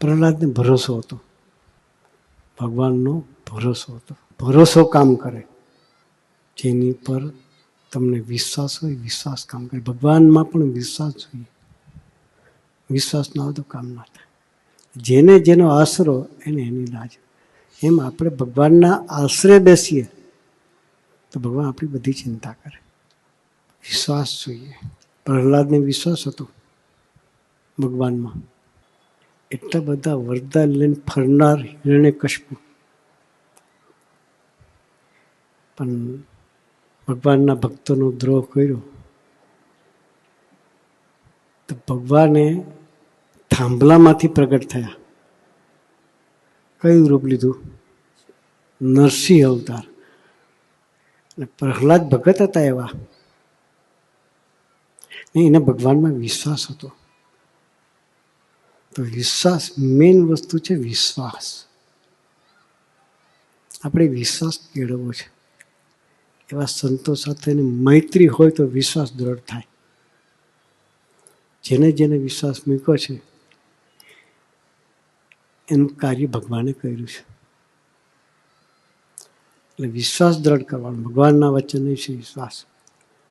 પ્રહલાદને ભરોસો હતો. ભગવાનનો ભરોસો હતો. ભરોસો કામ કરે. જેની પર તમને વિશ્વાસ હોય, વિશ્વાસ કામ કરે. ભગવાનમાં પણ વિશ્વાસ જોઈએ વિશ્વાસ ના હોય તો કામ ના થાય. જેને જેનો આશરો એને એની લાજ એમ આપણે ભગવાનના આશરે બેસીએ તો ભગવાન આપણી બધી ચિંતા કરે. વિશ્વાસ જોઈએ. પ્રહલાદને વિશ્વાસ હતો ભગવાનમાં. એટલા બધા વરદાન લઈને ફરનાર હિરણ્ય કશપુ પણ ભગવાનના ભક્તોનો દ્રોહ કર્યો. તો ભગવાને થાંભલામાંથી પ્રગટ થયા. કયું રૂપ લીધું? નરસિંહ અવતાર. અને પ્રહલાદ ભગત હતા એવા. એને ભગવાનમાં વિશ્વાસ હતો. તો વિશ્વાસ મેઇન વસ્તુ છે વિશ્વાસ. આપણે વિશ્વાસ કેળવવો છે. એવા સંતો સાથેની મૈત્રી હોય તો વિશ્વાસ દ્રઢ થાય. જેને જેને વિશ્વાસ મૂક્યો છે, એનું કાર્ય ભગવાને કર્યું છે. એટલે વિશ્વાસ દ્રઢ કરવાનો, ભગવાનના વચન છે વિશ્વાસ.